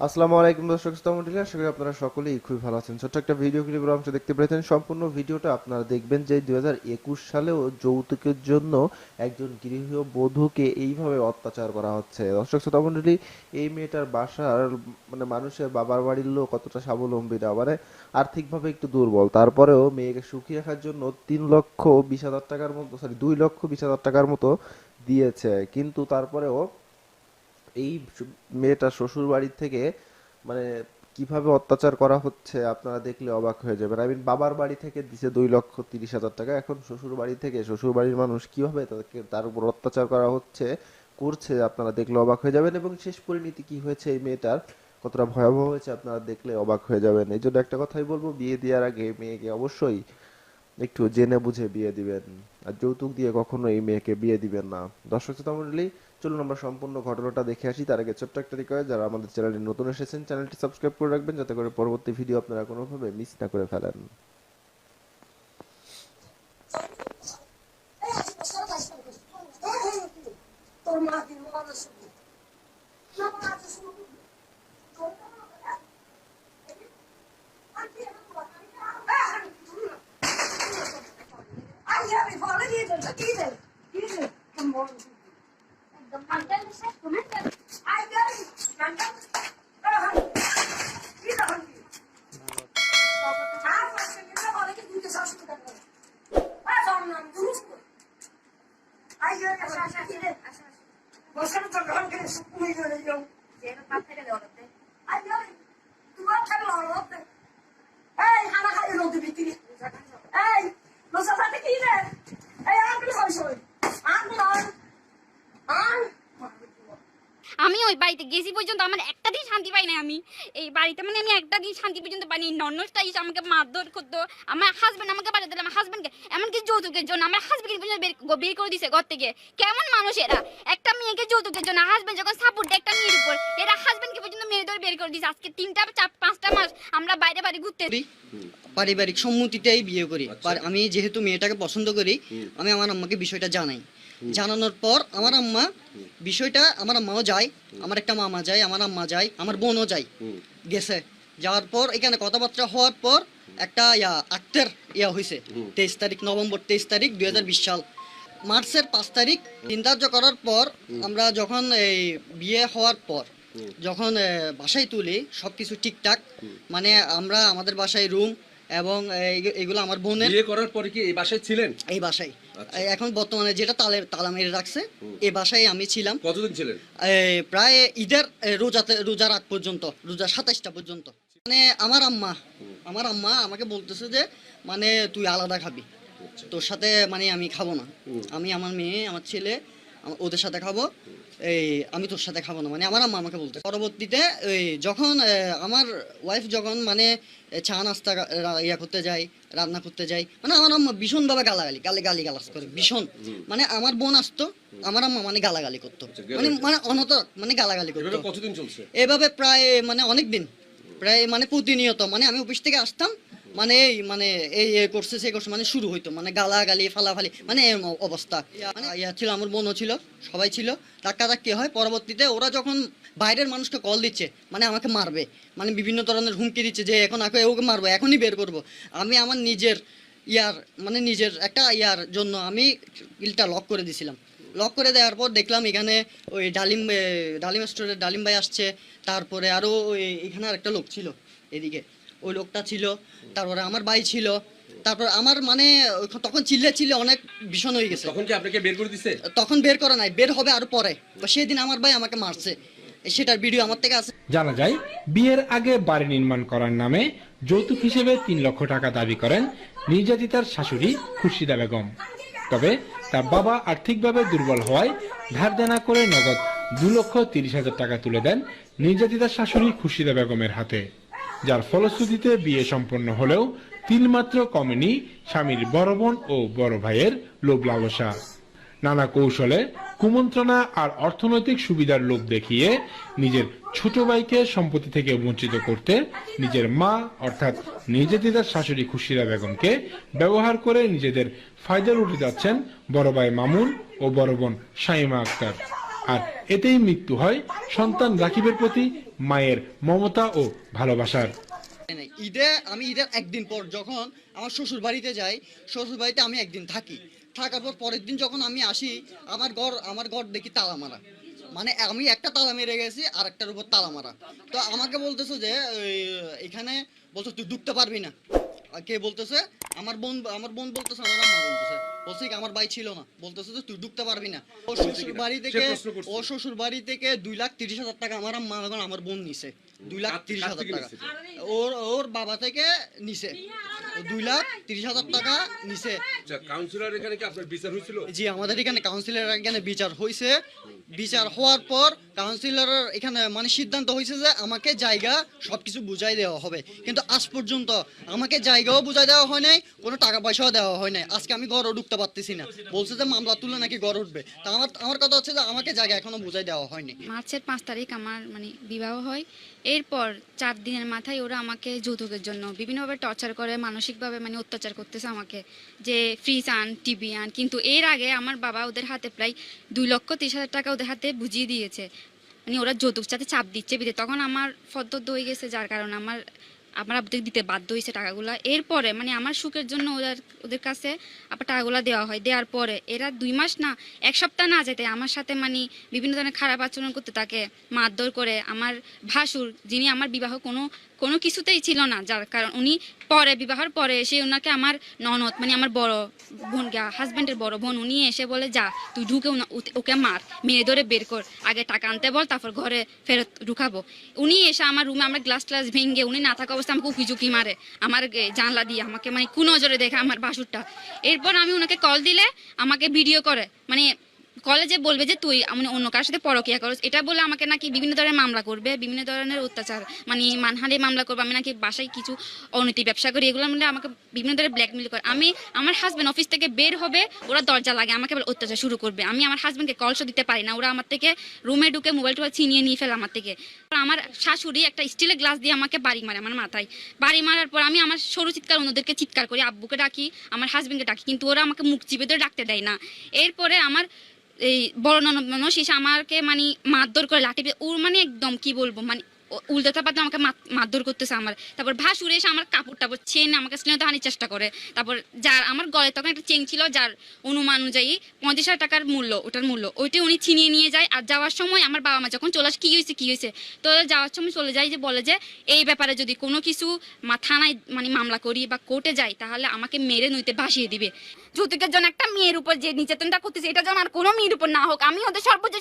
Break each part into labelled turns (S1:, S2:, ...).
S1: আসসালামু আলাইকুম দর্শক শ্রোতামণ্ডলী আশা করি আপনারা সকলেই খুবই ভালো আছেন। ছোট্ট একটা ভিডিও ক্লিপের অংশ দেখতে পেরেছেন সম্পূর্ণ ভিডিওটা আপনারা দেখবেন যে দুই হাজার একুশ সালেও যৌতুকের জন্য একজন গৃহবধূকে এইভাবে অত্যাচার করা হচ্ছে। দর্শক শ্রোতামণ্ডলী এই মেয়েটার বাসার মানে মানুষের বাবার বাড়ির লোক কতটা স্বাবলম্বী না মানে আর্থিকভাবে একটু দুর্বল। তারপরেও মেয়েকে সুখী রাখার জন্য তিন লক্ষ বিশ হাজার টাকার মতো সরি দুই লক্ষ বিশ হাজার টাকার মতো দিয়েছে। কিন্তু তারপরেও এই মেয়েটা শ্বশুর বাড়ির থেকে মানে কীভাবে অত্যাচার করা হচ্ছে আপনারা দেখলে অবাক হয়ে যাবেন। আই মিন বাবার বাড়ি থেকে দিছে দুই লক্ষ তিরিশ হাজার টাকা। এখন শ্বশুর বাড়ি থেকে শ্বশুর বাড়ির মানুষ কীভাবে তাদেরকে, তার উপর অত্যাচার করা হচ্ছে, করছে, আপনারা দেখলে অবাক হয়ে যাবেন। এবং শেষ পরিণতি কি হয়েছে এই মেয়েটার? কতটা ভয়াবহ হয়েছে আপনারা দেখলে অবাক হয়ে যাবেন। এই জন্য একটা কথাই বলব, বিয়ে দেওয়ার আগে মেয়েকে অবশ্যই একটু জেনে বুঝে বিয়ে দিবেন। আর যৌতুক দিয়ে কখনো এই মেয়েকে বিয়ে দিবেন না। দর্শক শ্রোতা মণ্ডলী চলুন আমরা সম্পূর্ণ ঘটনাটা দেখে আসি তার আগে ছোট্ট একটা রিকোয়েস্ট যারা আমাদের চ্যানেলে নতুন এসেছেন চ্যানেলটি সাবস্ক্রাইব করে রাখবেন যাতে করে পরবর্তী ভিডিও আপনারা কোনোভাবে মিস না করে ফেলেন
S2: তোর মা কি মানুষ না মানুষ আই আমি ফলে দিয়ে যাচ্ছি কি রে কি রে তোর মন
S3: একদম মেন্টাল শেষ তো মেন্টাল
S2: আই গাই নান্টা কি রে হলি আর পাশে গেলে বলে কি দুটো শাশুড়ি কাটবে আয় সামনে দুরুস আই গাই আসা আসা। কি রে বসে তো গ্রহণ করে সুকুমি করে যাও আই গাই খালি এই খানা খাই নদী ভিতরে এই নসা সাথে কি রে এই আঙ্গুল হইছ আঙ্গুল আন আন
S4: আমি ওই বাড়িতে গেছি পর্যন্ত আমার একটা দিন শান্তি পাই না আমি। এই বাড়িতে মানে আমি একটা দিন শান্তি পর্যন্ত পাইনি নন্নসটা এসে আমাকে মারধর করতো। আমার হাজবেন্ড আমাকে বাড়ি দিল। আমার হাজবেন্ডকে এমনকি যৌতুকের জন্য আমার হাজবেন্ডকে পর্যন্ত বের করে দিছে ঘর থেকে। কেমন মানুষ এরা? একটা মেয়েকে যৌতুকের জন্য হাজবেন্ড যখন সাপোর্ট দেয় একটা মেয়ের উপর এরা হাজব্যান্ডকে পর্যন্ত মেরে ধরে বের করে দিছে। আজকে তিনটা চার পাঁচটা মাস আমরা বাইরে বাড়ি ঘুরতে
S5: পারিবারিক সম্মতিতেই বিয়ে করি। আমি যেহেতু মেয়েটাকে পছন্দ করি আমি আমার আম্মাকে বিষয়টা জানাই। জানানোর পর আমার আম্মা বিষয়টা আমার আম্মাও যায় আমার একটা মামা যায় আমার আম্মা যায় আমার বোনও যায় গেছে। যাওয়ার পর এখানে কথাবার্তা হওয়ার পর একটা ইয়া আক্তের ইয়া হয়েছে তেইশ তারিখ নভেম্বর তেইশ তারিখ দুই সাল। মার্চের পাঁচ তারিখ চিন্তার্য করার পর আমরা যখন এই বিয়ে হওয়ার পর যখন বাসায় তুলি সব কিছু ঠিকঠাক মানে আমরা আমাদের বাসায় রুম এবং এগুলো আমার বোনের
S6: বিয়ে করার পরে কি এই বাসায় ছিলেন?
S5: এই বাসায়। এখন বর্তমানে যেটা তালে তালা মেরে রাখছে এ বাসায় আমি ছিলাম।
S6: কতদিন ছিলেন?
S5: প্রায় ঈদের রোজাতে রোজার আগ পর্যন্ত রোজা সাতাইশটা পর্যন্ত। মানে আমার আম্মা আমার আম্মা আমাকে বলতেছে যে মানে তুই আলাদা খাবি। তোর সাথে মানে আমি খাব না। আমি আমার মেয়ে আমার ছেলে ওদের সাথে খাব। এই আমি তোর সাথে খাব না মানে আমার আম্মা আমাকে বলতে পরবর্তীতে ওই যখন আমার ওয়াইফ যখন মানে চা নাস্তা ইয়া করতে যাই রান্না করতে যাই মানে আমার আম্মা ভীষণভাবে গালাগালি গালি গালি গালাজ করে ভীষণ। মানে আমার বোন আসতো আমার আম্মা মানে গালাগালি করতো। মানে মানে অনত মানে গালাগালি করতো।
S6: কতদিন চলছে?
S5: এভাবে প্রায় মানে অনেক দিন প্রায় মানে প্রতিনিয়ত মানে আমি অফিস থেকে আসতাম মানে এই মানে এই এ করছে সে করছে মানে শুরু হইতো মানে গালাগালি ফালাফালি মানে এরম অবস্থা। মানে ইয়া ছিল আমার বোনও ছিল সবাই ছিল ধাক্কা ধাক্কি হয় পরবর্তীতে ওরা যখন বাইরের মানুষকে কল দিচ্ছে মানে আমাকে মারবে মানে বিভিন্ন ধরনের হুমকি দিচ্ছে যে এখন আগে ওকে মারবো এখনই বের করব। আমি আমার নিজের ইয়ার মানে নিজের একটা ইয়ার জন্য আমি ইলটা লক করে দিছিলাম। লক করে দেওয়ার পর দেখলাম এখানে ওই ডালিম ডালিম স্টোরের ডালিম ভাই আসছে তারপরে আরও ওই এখানে আর একটা লোক ছিল এদিকে। ওই লোকটা ছিল তারপরে আমার ভাই ছিল তারপর আমার মানে তখন চিল্লে চিল্লে অনেক ভীষণ হয়ে গেছে।
S6: তখন কি আপনাকে বের করে দিছে?
S5: তখন বের করা নাই বের হবে আরও পরে। তো সেদিন আমার ভাই আমাকে মারছে। সেটার ভিডিও আমার থেকে আছে।
S7: জানা যায় বিয়ের আগে বাড়ি নির্মাণ করার নামে যৌতুক হিসেবে তিন লক্ষ টাকা দাবি করেন নির্যাতিতার শাশুড়ি খুরশিদা বেগম। তবে তার বাবা আর্থিকভাবে দুর্বল হওয়ায় ধার দেনা করে নগদ দু লক্ষ তিরিশ হাজার টাকা তুলে দেন নির্যাতিতার শাশুড়ি খুরশিদা বেগমের হাতে। যার ফলশ্রুতিতে বিয়ে সম্পন্ন হলেও তিলমাত্র কমেনি স্বামীর বড় বোন ও বড় ভাইয়ের লোভ লালসা। নানা কৌশলে কুমন্ত্রণা আর অর্থনৈতিক সুবিধার লোভ দেখিয়ে নিজের ছোট ভাইকে সম্পত্তি থেকে বঞ্চিত করতে নিজের মা, অর্থাৎ নির্যাতিতার শাশুড়ি খুশিরা বেগমকে ব্যবহার করে নিজেদের ফায়দা লুটে যাচ্ছেন বড় ভাই মামুন ও বড় বোন শাইমা আক্তার। আর এতেই মৃত্যু হয় সন্তান রাকিবের প্রতি মায়ের মমতা ও ভালোবাসার।
S5: ঈদে আমি ঈদের একদিন পর যখন আমার শ্বশুর বাড়িতে যাই, শ্বশুর বাড়িতে আমি একদিন থাকি। থাকার পর পরের দিন যখন আমি আসি, আমার ঘর আমার ঘর দেখি তালা মারা। মানে আমি একটা তালা মেরে গেছি আর একটার উপর তালা মারা। তো আমাকে বলতেছে যে এখানে বলছে তুই ঢুকতে পারবি না। কে বলতেছে আমার বোন আমার বোন বলতেছে আমার আম্মা বলতেছে। বলছে কি আমার ভাই ছিল না। বলতেছে যে তুই ঢুকতে পারবি না। ও শ্বশুর বাড়ি থেকে ও শ্বশুর বাড়ি থেকে দুই লাখ তিরিশ হাজার টাকা আমার আম্মা এখন আমার বোন নিছে। দুই লাখ তিরিশ হাজার টাকা। ওর ওর বাবা থেকে নিছে। দুই লাখ তিরিশ হাজার টাকা নিছে।
S6: আচ্ছা কাউন্সিলর এখানে কি আপনার বিচার হয়েছিল?
S5: জি আমাদের এখানে কাউন্সিলর এখানে বিচার হয়েছে বিচার হওয়ার পর কাউন্সিলর এখানে মানে সিদ্ধান্ত হয়েছে যে আমাকে জায়গা সবকিছু বুঝাই দেওয়া হবে। কিন্তু আজ পর্যন্ত আমাকে জায়গাও বুঝাই দেওয়া হয় নাই কোনো টাকা পয়সাও দেওয়া হয় নাই। আজকে আমি ঘরও ঢুকতে পারতেছি না। বলছে যে মামলা তুলে নাকি ঘর উঠবে। তা আমার আমার কথা হচ্ছে যে আমাকে জায়গা এখনও বুঝাই দেওয়া হয়নি।
S4: মার্চের পাঁচ তারিখ আমার মানে বিবাহ হয়। এরপর চার দিনের মাথায় ওরা আমাকে যৌতুকের জন্য বিভিন্নভাবে টর্চার করে মানসিকভাবে মানে অত্যাচার করতেছে আমাকে, যে ফ্রিজ আন টিভি আন, কিন্তু এর আগে আমার বাবা ওদের হাতে প্রায় দুই লক্ষ তিরিশ হাজার টাকা ওদের হাতে বুঝিয়ে দিয়েছে। মানে ওরা যৌতুক সাথে চাপ দিচ্ছে বিদে। তখন আমার ফদ্দ হয়ে গেছে, যার কারণে আমার আমার ওদের দিতে বাধ্য হয়েছে টাকাগুলো। এরপরে মানে আমার সুখের জন্য ওদের ওদের কাছে আবার টাকাগুলো দেওয়া হয়। দেওয়ার পরে এরা দুই মাস না, এক সপ্তাহ না যেতে আমার সাথে মানে বিভিন্ন ধরনের খারাপ আচরণ করতে থাকে মারধর করে। আমার ভাসুর যিনি আমার বিবাহ কোনো কোনো কিছুতেই ছিল না, যার কারণ উনি পরে, বিবাহর পরে এসে ওনাকে আমার ননদ মানে আমার বড় বোন হাজব্যান্ডের বড় বোন, উনি এসে বলে, যা, তুই ঢুকে ওকে মার, মেয়ে ধরে বের কর, আগে টাকা আনতে বল, তারপর ঘরে ফেরত ঢুকাবো। উনি এসে আমার রুমে আমার গ্লাস ট্লাস ভেঙে, উনি না থাকা অবস্থা আমাকে উকি ঝুঁকি মারে, আমার জানলা দিয়ে, আমাকে মানে কোন নজরে দেখে আমার বাসুরটা। এরপর আমি ওনাকে কল দিলে, আমাকে ভিডিও করে মানে কলেজে বলবে যে তুই মানে অন্য কার সাথে পরকিয়া করস। এটা বলে আমাকে নাকি বিভিন্ন ধরনের মামলা করবে, বিভিন্ন ধরনের অত্যাচার মানে মানহানি মামলা করবে। আমি নাকি বাসায় কিছু অনৈতিক ব্যবসা করি, এগুলো মানে আমাকে বিভিন্ন ধরনের ব্ল্যাকমেল করে। আমি, আমার হাজব্যান্ড অফিস থেকে বের হবে, ওরা দরজা লাগে, আমাকে অত্যাচার শুরু করবে। আমি আমার হাজব্যান্ডকে কলসও দিতে পারি না, ওরা আমার থেকে রুমে ঢুকে মোবাইল টোবাইল ছিনিয়ে নিয়ে ফেলে আমার থেকে। আমার শাশুড়ি একটা স্টিলের গ্লাস দিয়ে আমাকে বাড়ি মারে আমার মাথায়। বাড়ি মারার পর আমি আমার সরু চিৎকার, অন্যদেরকে চিৎকার করি, আব্বুকে ডাকি, আমার হাজব্যান্ডকে ডাকি, কিন্তু ওরা আমাকে মুখ চিপে ধরে ডাকতে দেয় না। এরপরে আমার এই বড় ননদ মানুষ এসে আমাকে মানে মারধর করে লাঠি ওর মানে একদম কি বলব মানে উল্টাতে পারতে আমাকে মারধর করতেছে আমার। তারপর ভাসুরে এসে আমার কাপড় টাপড় চেন আমাকে স্নেহ হানির চেষ্টা করে। তারপর যার আমার গলায় তখন একটা চেন ছিল যার অনুমান অনুযায়ী পঁয়ত্রিশ হাজার টাকার মূল্য, ওটার মূল্য। ওইটা উনি ছিনিয়ে নিয়ে যায় আর যাওয়ার সময় আমার বাবা মা যখন চলে আসে, কী হয়েছে কী হয়েছে? তো যাওয়ার সময় চলে যায় যে বলে যে, এই ব্যাপারে যদি কোনো কিছু মা থানায় মানে মামলা করি বা কোর্টে যাই, তাহলে আমাকে মেরে নইতে ভাসিয়ে দিবে। যৌতুকের জন্য একটা মেয়ের উপর যে নির্যাতনটা করতেছে, এটা যেন আর কোনো মেয়ের উপর না হোক আমি ওদের সর্বোচ্চ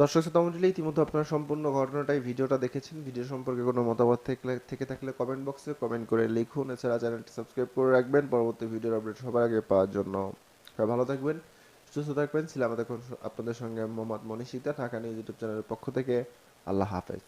S1: দর্শক শ্রোতা মণ্ডলী ইতিমধ্যে আপনারা সম্পূর্ণ ঘটনাটাই, ভিডিওটা দেখেছেন। ভিডিও সম্পর্কে কোনো মতামত থাকলে থেকে থাকলে কমেন্ট বক্সে কমেন্ট করে লিখুন। এছাড়া চ্যানেলটি সাবস্ক্রাইব করে রাখবেন। পরবর্তী ভিডিওর আপডেট সবার আগে পাওয়ার জন্য। ভালো থাকবেন, সুস্থ থাকবেন। ছিলাম এখন আপনাদের সঙ্গে মোহাম্মদ মনীষিতা ঢাকা নিউজ ইউটিউব চ্যানেলের পক্ষ থেকে। আল্লাহ হাফেজ।